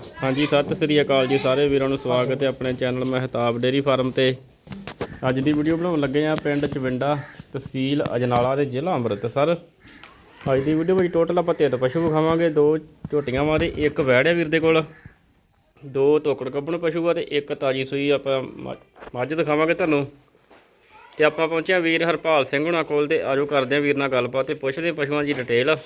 ਹਾਂਜੀ, ਸਤਿ ਸ੍ਰੀ ਅਕਾਲ ਜੀ ਸਾਰੇ ਵੀਰਾਂ ਨੂੰ ਸਵਾਗਤ ਹੈ ਆਪਣੇ ਚੈਨਲ ਮਹਿਤਾਬ ਡੇਰੀ ਫਾਰਮ ਤੇ। ਅੱਜ ਦੀ ਵੀਡੀਓ ਬਣਾਉਣ ਲੱਗੇ ਆ ਪਿੰਡ ਚਵਿੰਡਾ ਤਹਿਸੀਲ ਅਜਨਾਲਾ ਤੇ ਜ਼ਿਲ੍ਹਾ ਅੰਮ੍ਰਿਤਸਰ। ਅੱਜ ਦੀ ਵੀਡੀਓ ਵਿੱਚ ਟੋਟਲ ਆਪਾਂ ਤਿੰਨ ਪਸ਼ੂ ਵਿਖਾਵਾਂਗੇ, ਦੋ ਝੋਟੀਆਂ ਵਾਂ ਤੇ ਇੱਕ ਵੈੜਿਆ ਵੀਰ ਦੇ ਕੋਲ। ਦੋ ਤੋਕੜ ਕੱਪਣ ਪਸ਼ੂ ਆ ਤੇ ਇੱਕ ਤਾਜੀ ਸੂਈ ਆਪਾਂ ਮੱਝ- ਮੱਝ ਦਿਖਾਵਾਂਗੇ ਤੁਹਾਨੂੰ। ਤੇ ਆਪਾਂ ਪਹੁੰਚਿਆ ਵੀਰ ਹਰਪਾਲ ਸਿੰਘ ਹੁਣਾਂ ਕੋਲ ਤੇ ਆਜੋ ਕਰਦੇ ਆ ਵੀਰ ਨਾਲ ਗੱਲਬਾਤ ਤੇ ਪੁੱਛਦੇ ਪਸ਼ੂਆਂ ਦੀ ਡਿਟੇਲ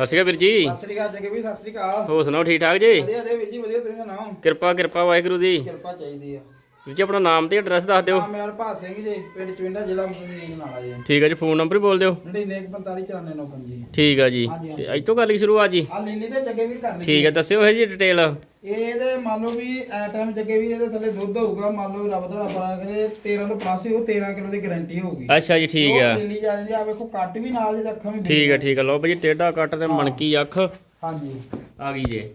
ਸਤਿ ਸ਼੍ਰੀ ਅਕਾਲ ਵੀਰ ਜੀ। ਸਤਿ ਸ੍ਰੀ ਅਕਾਲ ਜਗੇ ਵੀ ਸਤਿ ਸ੍ਰੀ ਅਕਾਲ। ਹੋਰ ਸੁਣਾਓ ਠੀਕ ਠਾਕ ਜੀ? ਵਧੀਆ ਵਧੀਆ ਵੀਰ ਜੀ ਵਧੀਆ ਤੁਸੀਂ ਸੁਣਾਓ? ਕਿਰਪਾ ਕਿਰਪਾ ਵਾਹਿਗੁਰੂ ਦੀ। ਕਿਰਪਾ ਚਾਹੀਦੀ ਆ। ਵੀਰ ਜੀ ਆਪਣਾ ਨਾਮ ਤੇ ਐਡਰੈਸ ਦੱਸ ਦਿਓ। ਹਾਂ ਮੇਰਾ ਹਰਪਾਲ ਸਿੰਘ ਜੀ ਪਿੰਡ ਚਵਿੰਡਾ ਜ਼ਿਲ੍ਹਾ ਮਸੀਹ ਨਾਲਾ ਜੀ। ਠੀਕ ਹੈ ਜੀ ਫੋਨ ਨੰਬਰ ਹੀ ਬੋਲ ਦਿਓ। 99459499 ਠੀਕ ਆ ਜੀ। ਹਾਂਜੀ, ਤੇ ਅੱਜ ਤੋਂ ਗੱਲ ਸ਼ੁਰੂ ਆ ਜੀ? ਆ ਲੀਲੀ ਤੇ ਜੱਗੇ ਵੀ ਕਰ ਲਈ ਠੀਕ ਹੈ ਦੱਸਿਓ ਇਹ ਜੀ ਡਿਟੇਲ ਇਹਦੇ ਮੰਨ ਲਓ ਵੀ ਐ ਟਾਈਮ ਜੱਗੇ ਵੀ ਇਹਦੇ ਥੱਲੇ ਦੁੱਧ ਹੋਊਗਾ ਮੰਨ ਲਓ ਰੱਬ ਦਾ ਪਾ ਕੇ 13 ਤੋਂ ਪਲੱਸ ਹੀ ਉਹ 13 ਕਿਲੋ ਦੀ ਗਾਰੰਟੀ ਹੋਊਗੀ। ਅੱਛਾ ਜੀ ਠੀਕ ਆ। ਲੀਲੀ ਜਾ ਜਾਂਦੀ ਆ ਵੇਖੋ ਕੱਟ ਵੀ ਨਾਲ ਜਿਹਦਾ ਅੱਖਾਂ ਵੀ ਠੀਕ ਆ ਠੀਕ ਆ। ਲਓ ਭਾਜੀ ਟੇਢਾ ਕੱਟ ਤੇ ਮਣਕੀ ਅੱਖ। ਹਾਂਜੀ। ਆ ਗਈ ਜੇ।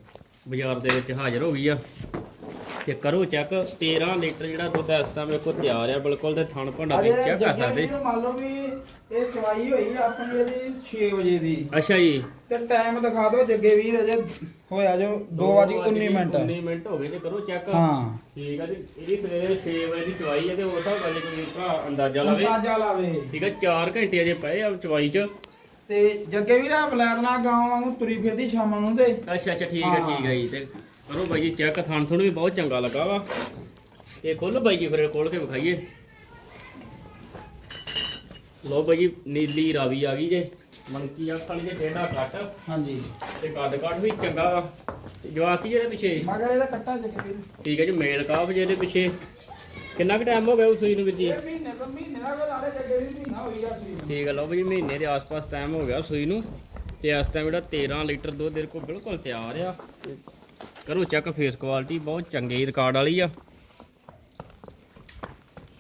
ਬਾਜ਼ਾਰ ਦੇ ਵਿੱਚ ਹਾਜ਼ਰ ਹੋ ਗਈ ਆ। ਤੇ ਕਰੋ ਚੈੱਕ 13 ਲੀਟਰ ਜਿਹੜਾ ਦੁੱਧ ਇਸ ਟਾਈਮ ਵੇਖੋ ਤਿਆਰ ਆ ਬਿਲਕੁਲ ਤੇ ਥਣ ਭੰਡਾ ਅਜੇ ਚੈੱਕ ਕਰ ਸਕਦੇ। ਵੀਰ ਮੰਨ ਲਓ ਵੀ ਇਹ ਚਵਾਈ ਹੋਈ ਆ ਆਪਣੀ ਇਹਦੀ 6 ਵਜੇ ਦੀ। ਅੱਛਾ ਜੀ। ਤੇ ਟਾਈਮ ਦਿਖਾ ਦਿਓ ਜੱਗੇ ਵੀਰ ਅਜੇ ਹੋਇਆ ਜੋ 2:19 ਮਿੰਟ। 19 ਮਿੰਟ ਹੋ ਗਏ ਤੇ ਕਰੋ ਚੈੱਕ ਹਾਂ। ਠੀਕ ਆ ਜੀ ਇਹਦੀ ਸਵੇਰੇ 6 ਵਜੇ ਦੀ ਚਵਾਈ ਹੈ ਤੇ ਉਸ ਹਿਸਾਬ ਨਾਲ ਕੋਈ ਭਰਾ ਅੰਦਾਜ਼ਾ ਲਾਵੇ। ਅੰਦਾਜ਼ਾ ਲਾਵੇ। ਠੀਕ ਆ 4 ਘੰਟੇ ਅਜੇ ਪਏ ਆ ਚਵਾਈ 'ਚ। ਤੇ ਜੱਗੇ ਵੀਰ ਆ ਬਲੈਦਨਾ ਗਾਉਂ ਵਾਂਗੂ ਤੁਰੀ ਫਿਰਦੀ ਸ਼ਾਮਾਂ ਨੂੰ ਤੇ। ਅੱਛਾ ਅੱਛਾ ਠੀਕ ਹੈ। ਠੀਕ ਹੈ ਜੀ ਤੇ ਕਰੋ ਬਾਈ ਜੀ ਚੈੱਕ ਥਣ ਥਣ ਵੀ ਬਹੁਤ ਚੰਗਾ ਲੱਗਾ ਵਾ। ਤੇ ਖੋਲੋ ਬਾਈ ਜੀ ਫਿਰ ਖੋਲ ਕੇ ਵਿਖਾਈਏ। ਲੋ ਬਾਈ ਜੀ ਨੀਲੀ ਰਾਵੀ ਆ ਗਈ ਜੇ। ਮਨਕੀ ਅੱਖ ਵਾਲੀ ਜੇ ਠੇਡਾ ਕੱਟ। ਹਾਂਜੀ। ਤੇ ਕੱਦ ਕੱਟ ਵੀ ਚੰਗਾ ਵਾ। ਤੇ ਜਵਾਕੀ ਜਿਹਦੇ ਪਿੱਛੇ। ਮਗਰ ਇਹਦਾ ਕੱਟਾ ਵੀਰ ਠੀਕ ਹੈ ਜੀ ਮੇਲ ਕਾਫ ਜਿਹਦੇ ਪਿੱਛੇ। ਕਿੰਨਾ ਕੁ ਟਾਈਮ ਹੋ ਗਿਆ ਉਸ ਸੂਈ ਨੂੰ ਵੀਰ ਜੀ? ਇਹ ਮਹੀਨੇ ਤੋਂ ਮਹੀਨੇ ਨਾਲ ਲਾੜੇ ਜੱਗੇ ਵੀਰ ਮਹੀਨਾ ਹੋਈ ਗਿਆ ਸੀ ਠੀਕ ਹੈ ਲਓ ਬਈ ਮਹੀਨੇ ਦੇ ਆਸ-ਪਾਸ ਟਾਈਮ ਹੋ ਗਿਆ ਸੂਈ ਨੂੰ। ਤੇ ਇਸ ਟਾਈਮ ਜਿਹੜਾ 13 ਲੀਟਰ ਦੁੱਧ ਦੇ ਕੋਲ ਬਿਲਕੁਲ ਤਿਆਰ ਆ। ਕਰੋ ਚੈੱਕ ਫੇਸ ਕੁਆਲਿਟੀ ਬਹੁਤ ਚੰਗੀ ਰਿਕਾਰਡ ਵਾਲੀ ਆ।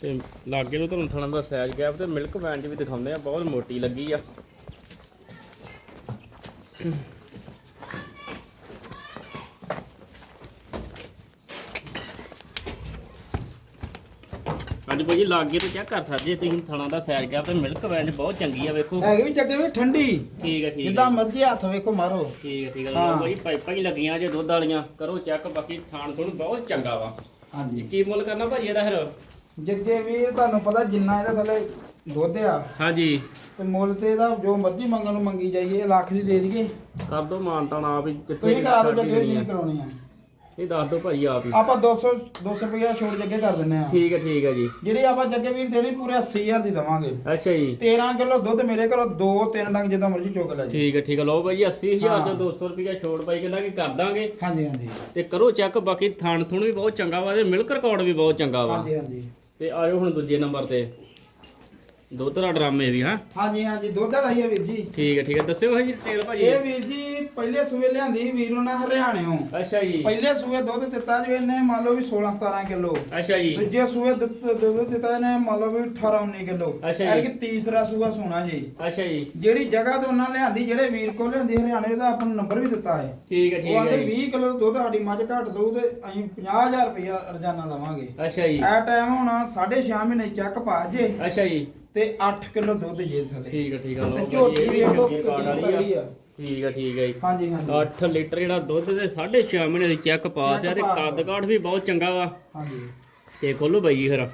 ਤੇ ਲਾਗੇ ਨੂੰ ਤੁਹਾਨੂੰ ਥਣਾ ਦਾ ਸਾਈਜ਼ ਗੈਪ ਤੇ ਮਿਲਕ ਵੈਨ ਵੀ ਦਿਖਾਉਂਦੇ ਆ, ਬਹੁਤ ਮੋਟੀ ਲੱਗੀ ਆ। ਅੱਜ ਭਾਜੀ ਲਾਗੇ ਤੋਂ ਚੈੱਕ ਕਰ ਸਕਦੇ ਤੁਸੀਂ ਥਣਾ ਦਾ ਸਾਈਜ਼ ਗੈਪ ਤੇ ਮਿਲਕ ਵੈਨ ਬਹੁਤ ਚੰਗੀ ਆ ਵੇਖੋ। ਹੈਗੇ ਵੀ ਜੱਗੇ ਵੀਰ ਠੰਡੀ। ਠੀਕ ਹੈ ਠੀਕ ਜਿੱਦਾਂ ਮਰਜ਼ੀ ਹੱਥ ਵੇਖੋ ਮਾਰੋ। ਠੀਕ ਹੈ ਠੀਕ ਹੈ। ਲਓ ਭਾਈ ਪਾਈਪਾਂ ਹੀ ਲੱਗੀਆਂ ਜੇ ਦੁੱਧ ਵਾਲੀਆਂ। ਕਰੋ ਚੈੱਕ ਬਾਕੀ ਥਾਣ ਥੋਣ ਬਹੁਤ ਚੰਗਾ ਵਾ। ਹਾਂਜੀ। ਕੀ ਮੁੱਲ ਕਰਨਾ ਭਾਜੀ ਇਹਦਾ ਫਿਰ? ਜੱਗੇ ਵੀਰ ਤੁਹਾਨੂੰ ਪਤਾ ਜਿੰਨਾ ਇਹਦੇ ਥੱਲੇ ਦੁੱਧ ਆ। ਹਾਂਜੀ। ਤੇ ਮੁੱਲ ਤੇ ਇਹਦਾ ਜੋ ਮਰਜ਼ੀ ਮੰਗਣ ਨੂੰ ਮੰਗੀ ਜਾਈਏ ਲੱਖ ਦੀ ਦੇ ਦਈਏ। ਕਰ ਦੋ ਮਾਨਤਾਨ ਆਪ ਹੀ ਜਿੱਥੇ ਤੁਸੀਂ ਕਰਾ ਦਿਓ ਛੱਡ ਜੱਗੇ ਵੀਰ ਦੇਣੀ ਜਿੰਨੀ। ਕਰਾਉਣੀ ਆ। ਇਹ ਦੱਸ ਦੋ ਭਾਜੀ ਆਪ ਹੀ। ਆਪਾਂ 200 200 ਰੁਪਏ ਛੋੜ ਜੱਗੇ ਕਰ ਦਿੰਨੇ ਆ ਠੀਕ ਹੈ ਠੀਕ ਹੈ ਜੀ। ਜਿਹੜੀ ਆਪਾਂ ਜੱਗੇ ਵੀਰ ਦੇਣੀ ਪੂਰੇ 80000 ਦੀ ਦਵਾਂਗੇ। ਅੱਛਾ ਜੀ। 13 ਕਿਲੋ ਦੁੱਧ ਮੇਰੇ ਕੋਲ 2 3 ਡੰਗ ਜਿੱਦਾਂ ਮਰਜ਼ੀ ਚੁੱਕ ਲੈ ਜੀ। ਠੀਕ ਹੈ ਠੀਕ ਹੈ। ਲਓ ਭਾਜੀ 80000 ਹਾਂ। ਚੋਂ 200 ਰੁਪਏ ਛੋੜ ਪਾਈ ਕਹਿੰਦਾ ਕਿ ਕਰ ਦਾਂਗੇ। ਹਾਂਜੀ ਹਾਂਜੀ। ਤੇ ਕਰੋ ਚੈੱਕ ਬਾਕੀ ਥਾਣ ਥੁਣ ਵੀ ਬਹੁਤ ਚੰਗਾ ਵਾ ਤੇ ਮਿਲਕ ਰਿਕਾਰਡ ਵੀ ਬਹੁਤ ਚੰਗਾ ਵਾ। ਹਾਂਜੀ ਹਾਂਜੀ। ਤੇ ਆਇਓ ਹੁਣ ਦੂਜੇ ਨੰਬਰ ਤੇ। ਦੁੱਧ ਦਾ ਡਰਾਮੇ ਵੀ ਹਾਂ। ਹਾਂਜੀ ਹਾਂਜੀ। ਦੁੱਧ ਵਾਲਾ ਹੀ ਆ ਵੀਰ ਜੀ। ਠੀਕ ਹੈ ਠੀਕ ਹੈ। ਦੱਸਿਓ ਭਾਜੀ ਡਿਟੇਲ ਭਾਜੀ। ਇਹ ਵੀਰ ਜੀ ਪਹਿਲੇ ਸੂਏ ਲਿਆਂਦੀ ਵੀਰ ਉਹਨਾਂ ਹਰਿਆਣਿਓ ਅੱਛਾ ਜੀ। ਪਹਿਲੇ ਸੂਏ ਦੁੱਧ ਦਿੱਤਾ ਜੋ ਇਹਨੇ ਮੰਨ ਲਓ ਵੀ 16 17 ਕਿਲੋ। ਅੱਛਾ ਜੀ। ਦੂਜੇ ਸੂਏ ਦੁੱਧ ਦਿੱਤਾ ਇਹਨੇ ਮੰਨ ਲਓ ਵੀ 18 19 ਕਿਲੋ। ਅੱਛਾ ਜੀ। ਕਿ ਤੀਸਰਾ ਸੂਆ ਸੋਨਾ ਜੀ। ਅੱਛਾ ਜੀ। ਜਿਹੜੀ ਜਗ੍ਹਾ ਤੋਂ ਉਹਨਾਂ ਲਿਆਂਦੀ ਜਿਹੜੇ ਵੀਰ ਕੋਲ ਲਿਆਂਦੀ ਹਰਿਆਣੇ ਦਾ ਆਪਾਂ ਨੂੰ ਨੰਬਰ ਵੀ ਦਿੱਤਾ ਹੈ। ਠੀਕ ਹੈ ਠੀਕ ਹੈ ਜੀ। 20 ਕਿਲੋ ਦੁੱਧ ਸਾਡੀ ਮੱਝ ਘੱਟ ਦਊ ਤੇ ਅਸੀਂ 50000 ਰੁਪਇਆ ਰੋਜ਼ਾਨਾ ਲਵਾਂਗੇ। ਅੱਛਾ ਜੀ। ਐ ਟਾਈਮ ਹੁਣ 6.5 ਮਹੀਨੇ ਚੱਕ ਪਾ ਜੇ। ਅੱਛਾ ਜੀ। ਤੇ 8 ਕਿਲੋ ਦੁੱਧ ਜੇ ਥੱਲੇ। ਠੀਕ ਹੈ ਠੀਕ ਹੈ। ਭਾਜੀ ਝੋਟੀ ਇਹ ਵੀ ਵੇਖੋ ਕਿੰਨੀ ਵਾਲੀ ਆ। ਠੀਕ ਹੈ ਠੀਕ ਹੈ ਜੀ। ਹਾਂਜੀ ਹਾਂਜੀ। 8 ਲੀਟਰ ਜਿਹੜਾ ਦੁੱਧ ਤੇ 6.5 ਮਹੀਨੇ ਦੀ ਚੈੱਕ ਪਾਸ ਆ ਤੇ ਆ। ਕੱਦ ਕਾਠ ਵੀ ਬਹੁਤ ਚੰਗਾ ਵਾ। ਹਾਂਜੀ। ਤੇ ਖੋਲੋ ਬਾਈ ਜੀ ਫਿਰ।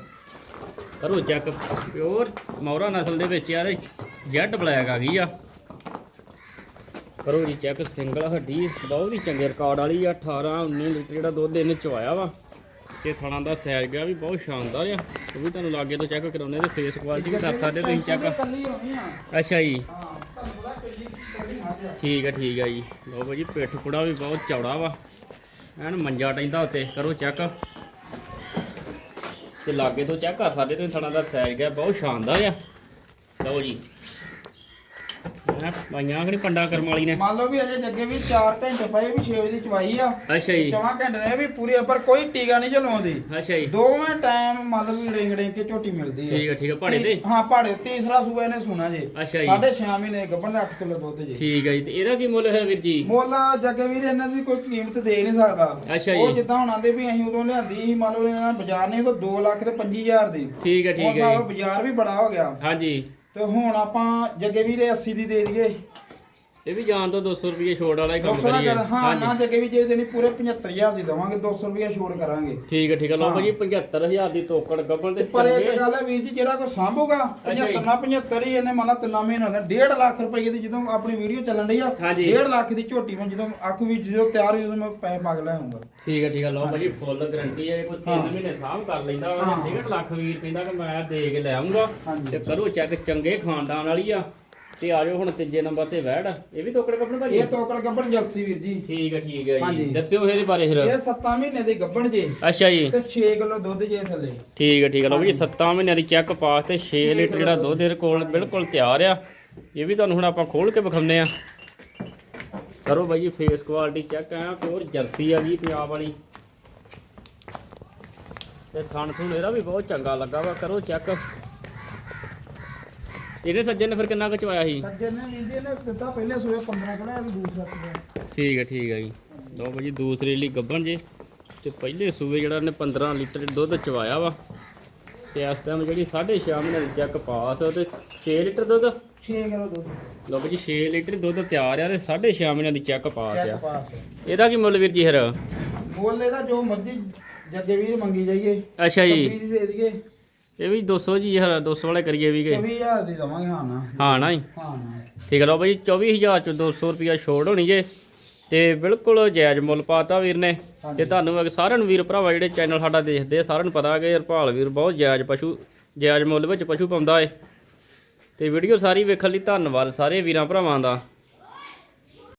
ਕਰੋ ਚੈੱਕ। ਪਿਓਰ ਮੌਰਾ ਨਸਲ ਦੇ ਵਿੱਚ ਆ ਤੇ ਜੈਡ ਬਲੈਕ ਆ ਗਈ ਆ। ਕਰੋ ਜੀ ਚੈੱਕ ਸਿੰਗਲ ਹੱਡੀ। ਬਹੁਤ ਹੀ ਚੰਗੇ ਰਿਕਾਰਡ ਵਾਲੀ ਆ। 18 19 ਲੀਟਰ ਜਿਹੜਾ ਦੁੱਧ ਇਹਨੇ ਚਵਾਇਆ ਵਾ। ਤੇ ਥਣਾ ਦਾ ਸਾਈਜ਼ ਗਿਆ ਵੀ ਬਹੁਤ ਸ਼ਾਨਦਾਰ ਆ। ਉਹ ਵੀ ਤੁਹਾਨੂੰ ਲਾਗੇ ਤੋਂ ਚੈੱਕ ਕਰਾਉਣੇ ਤੇ ਫੇਸ ਕੁਆਲਿਟੀ ਵੀ ਦੱਸ ਸਕਦੇ ਤੁਸੀਂ ਚੈੱਕ। ਆ। ਅੱਛਾ ਜੀ ਹਾਂ ਤੁਹਾਨੂੰ ਪਤਾ ਕੱਲੀ ਕੱਲੀ ਮੱਝ ਆ ਠੀਕ ਹੈ ਠੀਕ ਹੈ ਜੀ। ਲਓ ਭਾਜੀ ਪਿੱਠ ਪੁੜਾ ਵੀ ਬਹੁਤ ਚੌੜਾ ਵਾ। ਐਨ ਮੰਜਾ ਟੈਂਦਾ ਉੱਤੇ। ਕਰੋ ਚੈੱਕ। ਤੇ ਲਾਗੇ ਤੋਂ ਚੈੱਕ ਕਰ ਸਕਦੇ ਤੁਸੀਂ ਥਣਾ ਦਾ ਸਾਈਜ਼ ਗਿਆ, ਬਹੁਤ ਸ਼ਾਨਦਾਰ ਆ। ਲਓ ਜੀ। ਮੈਂ ਪਾਈਆਂ ਕਿ ਪੰਡਾ ਕਰਮ ਵਾਲੀ ਨੇ? ਮੰਨ ਲਓ ਵੀ ਅਜੇ ਜੱਗੇ ਵੀ 4 ਘੰਟੇ ਪਏ ਵੀ 6 ਵਜੇ ਦੀ ਚਵਾਈ ਆ। ਅੱਛਾ ਜੀ। ਚਵਾਂ ਘੰਟੇ ਨੇ ਵੀ ਪੂਰੀ ਪਰ ਕੋਈ ਟੀਕਾ ਨਹੀਂ ਚਲਾਉਂਦੀ ਅੱਛਾ ਜੀ। ਦੋਵੇਂ ਟਾਈਮ ਮੰਨ ਲਓ ਵੀ ਡਿੰਗ ਡਿੰਗ ਕੇ ਝੋਟੀ ਮਿਲਦੀ ਹੈ ਠੀਕ ਹੈ ਠੀਕ ਹੈ ਭਾੜੇ ਤੇ? ਹਾਂ ਪਹਾੜੇ ਤੀਸਰਾ ਸੂਬਾ ਇਹਨੇ ਸੁਣਾ ਜੇ। ਅੱਛਾ ਜੀ। ਸਾਢੇ 6 ਮਹੀਨੇ ਗੱਭਣ ਦਾ 8 ਕਿਲੋ ਦੁੱਧ ਜੇ। ਠੀਕ ਹੈ ਜੀ ਤੇ ਇਹਦਾ ਕੀ ਮੁੱਲ ਹੈ ਵੀਰ ਜੀ? ਮੁੱਲ ਜੱਗੇ ਵੀਰ ਇਹਨਾਂ ਦੀ ਕੋਈ ਕੀਮਤ ਦੇ ਨਹੀਂ ਸਕਦਾ। ਅੱਛਾ ਉਹ ਜੀ ਜਿੱਦਾਂ ਹੁਣ ਆਂਦੇ ਵੀ ਅਸੀਂ ਉਦੋਂ ਲਿਆਂਦੀ ਸੀ ਮੰਨ ਲਓ ਇਹਨਾਂ ਨੇ ਬਾਜ਼ਾਰ ਨਹੀਂ ਤਾਂ 2 ਲੱਖ ਤੇ 25000 ਦੀ। ਠੀਕ ਹੈ ਠੀਕ ਹੈ ਸਾਡਾ ਬਾਜ਼ਾਰ ਵੀ ਬੜਾ ਹੋ ਗਿਆ। ਜੀ ਹਾਂਜੀ। ਤੇ ਹੁਣ ਆਪਾਂ ਜੱਗੇ ਵੀਰੇ 80 ਦੀ ਦੇ ਦਈਏ। ਇਹ ਵੀ ਜਾਣ ਤੋਂ 200 ਰੁਪਏ ਛੋੜ ਵਾਲਾ ਹੀ ਕੰਮ 200 ਕਰੀਏ। ਕਰ ਹਾਂ ਨਾ ਜੱਗੇ ਵੀ ਜਿਹੜੇ ਦੇਣੀ ਪੂਰੇ 75000 ਦੀ ਦਵਾਂਗੇ 200 ਰੁਪਏ ਛੋੜ ਕਰਾਂਗੇ। ਠੀਕ ਹੈ ਠੀਕ ਹੈ। ਲਓ ਭਾਜੀ 75000 ਦੀ ਤੋਕੜ ਗੱਬਣ ਤੇ ਪਰ ਇੱਕ ਗੱਲ ਹੈ ਵੀਰ ਜੀ ਜਿਹੜਾ ਕੋਈ ਸਾਂਭੂਗਾ ਅੱਛਾ ਜੀ। 75 ਨਾ 75 ਹੀ ਇਹਨੇ ਮੰਨ ਲਾ ਤਿੰਨਾਂ ਮਹੀਨਿਆਂ ਦਾ 1.5 ਲੱਖ ਰੁਪਏ ਦੀ ਜਦੋਂ ਆਪਣੀ ਵੀਡੀਓ ਚੱਲਣ ਡਈ ਆ ਹਾਂਜੀ। 1.5 ਲੱਖ ਦੀ ਝੋਟੀ ਮੈਂ ਜਦੋਂ ਅੱਖ ਵੀ ਜਦੋਂ ਤਿਆਰ ਹੋਈ ਉਦੋਂ ਮੈਂ ਪੈਸੇ ਮੰਗ ਲੈ ਆਉਂਗਾ ਠੀਕ ਹੈ ਠੀਕ ਹੈ। ਲਓ ਭਾਜੀ ਫੁੱਲ ਗਾਰੰਟੀ ਹੈ ਕੋਈ 3 ਮਹੀਨੇ ਸਾਂਭ ਕਰ ਲੈਂਦਾ ਵਾ। ਹਾਂ। 1.5 ਲੱਖ ਵੀਰ ਕਹਿੰਦਾ ਕਿ ਮੈਂ ਦੇ ਕੇ ਲੈ ਆਉਂਗਾ। ਤੇ ਕਰੋ ਚੈੱਕ ਚੰਗੇ ਖਾਨਦਾਨ ਵਾਲੀ ਆ। ਤੇ ਆ ਜਾਓ ਹੁਣ ਤੀਜੇ ਨੰਬਰ ਤੇ ਵੈੜ ਇਹ ਵੀ ਤੋਕੜ ਗੱਬਣ ਭਾਜੀ? ਇਹ ਤੋਕੜ ਗੱਬਣ ਜਲਸੀ ਵੀਰ ਜੀ। ਠੀਕ ਹੈ ਠੀਕ ਹੈ ਜੀ। ਦੱਸਿਓ ਇਹਦੇ ਬਾਰੇ ਫਿਰ। ਇਹ 7 ਮਹੀਨੇ ਦੀ ਗੱਬਣ ਜੇ। ਅੱਛਾ ਜੀ। ਤੇ 6 ਕਿਲੋ ਦੁੱਧ ਜੇ ਥੱਲੇ। ਠੀਕ ਹੈ ਠੀਕ ਹੈ ਲਓ ਜੀ 7 ਮਹੀਨਿਆਂ ਦੀ ਚੈੱਕ ਪਾਸ ਤੇ 6 ਲੀਟਰ ਜਿਹੜਾ ਦੁੱਧ ਇਹਦੇ ਕੋਲ ਬਿਲਕੁਲ ਤਿਆਰ ਆ। ਇਹ ਵੀ ਤੁਹਾਨੂੰ ਹੁਣ ਆਪਾਂ ਖੋਲ ਕੇ ਵਿਖਾਉਂਦੇ ਆ। ਕਰੋ ਬਾਈ ਜੀ ਫੇਸ ਕੁਆਲਿਟੀ ਚੈੱਕ ਆ ਪਿਓਰ ਜਰਸੀ ਆ ਗਈ ਪੰਜਾਬ ਵਾਲੀ। ਤੇ ਥਣ ਥੁਣ ਇਹਦਾ ਵੀ ਬਹੁਤ ਚੰਗਾ ਲੱਗਾ ਵਾ। ਕਰੋ ਚੈੱਕ ਇਹਨੇ ਸੱਜਣ ਨੇ ਫਿਰ ਕਿੰਨਾ ਕੁ ਚਵਾਇਆ ਸੀ? ਸੱਜੇ ਨੇ ਜੀ ਨੇ ਦਿੱਤਾ ਪਹਿਲੇ ਸੂਏ 15 ਕਿਲੋ ਇਹ ਵੀ ਦੂਸਰਾ ਸੂਆ ਠੀਕ ਹੈ ਠੀਕ ਹੈ ਜੀ। ਲਓ ਭਾਜੀ ਦੂਸਰੇ ਲਈ ਗੱਭਣ ਜੇ। ਤੇ ਪਹਿਲੇ ਸੂਏ ਜਿਹੜਾ ਨੇ 15 ਲੀਟਰ ਦੁੱਧ ਚਵਾਇਆ ਵਾ। ਤੇ ਇਸ ਟਾਈਮ ਜਿਹੜੀ 6.5 ਮਹੀਨੇ ਦੀ ਚੈੱਕ ਪਾਸ ਤੇ 6 ਲੀਟਰ ਦੁੱਧ? 6 ਕਿਲੋ ਦੁੱਧ। ਲਓ ਭਾਜੀ 6 ਲੀਟਰ ਦੁੱਧ ਤਿਆਰ ਆ ਤੇ 6.5 ਮਹੀਨੇ ਦੀ ਚੈੱਕ ਪਾਸ ਆ। ਇਹਦਾ ਕੀ ਮੁੱਲ ਵੀਰ ਜੀ ਫਿਰ? ਮੁੱਲ ਇਹਦਾ ਜੋ ਮਰਜ਼ੀ ਜੱਗੇ ਵੀਰ ਮੰਗੀ ਜਾਈਏ। ਅੱਛਾ ਜੀ। 26 ਦੀ ਦੇ ਦਈਏ। ਇਹ ਵੀ 200 ਜੀ ਹਰ 200 ਵਾਲੇ ਕਰੀਏ ਵੀ ਕਿ। 24000 ਦੀ ਦਵਾਂਗੇ ਹਾਂ ਨਾ। ਹਾਂ ਨਾ ਹਾਂ ਨਾ। ਠੀਕ ਹੈ ਲਓ ਭਾਜੀ 24000 ਚ 200 ਰੁਪਿਆ ਛੋੜ ਹੋਣੀ ਜੇ। ਤੇ ਬਿਲਕੁਲ ਜਾਇਜ਼ ਮੁੱਲ ਪਾਤਾ ਵੀਰ ਨੇ। ਤੇ ਤੁਹਾਨੂੰ ਸਾਰਿਆਂ ਨੂੰ ਵੀਰ ਭਰਾਵਾ ਜਿਹੜੇ ਚੈਨਲ ਸਾਡਾ ਦੇਖਦੇ ਆ ਸਾਰਿਆਂ ਨੂੰ ਪਤਾ ਕਿ ਹਰਪਾਲ ਵੀਰ ਬਹੁਤ ਜਾਇਜ਼ ਪਸ਼ੂ ਜਾਇਜ਼ ਮੁੱਲ ਵਿੱਚ ਪਸ਼ੂ ਪਾਉਂਦਾ ਏ। ਤੇ ਵੀਡੀਓ ਸਾਰੀ ਵੇਖਣ ਲਈ ਧੰਨਵਾਦ ਸਾਰੇ ਵੀਰਾਂ ਭਰਾਵਾਂ ਦਾ।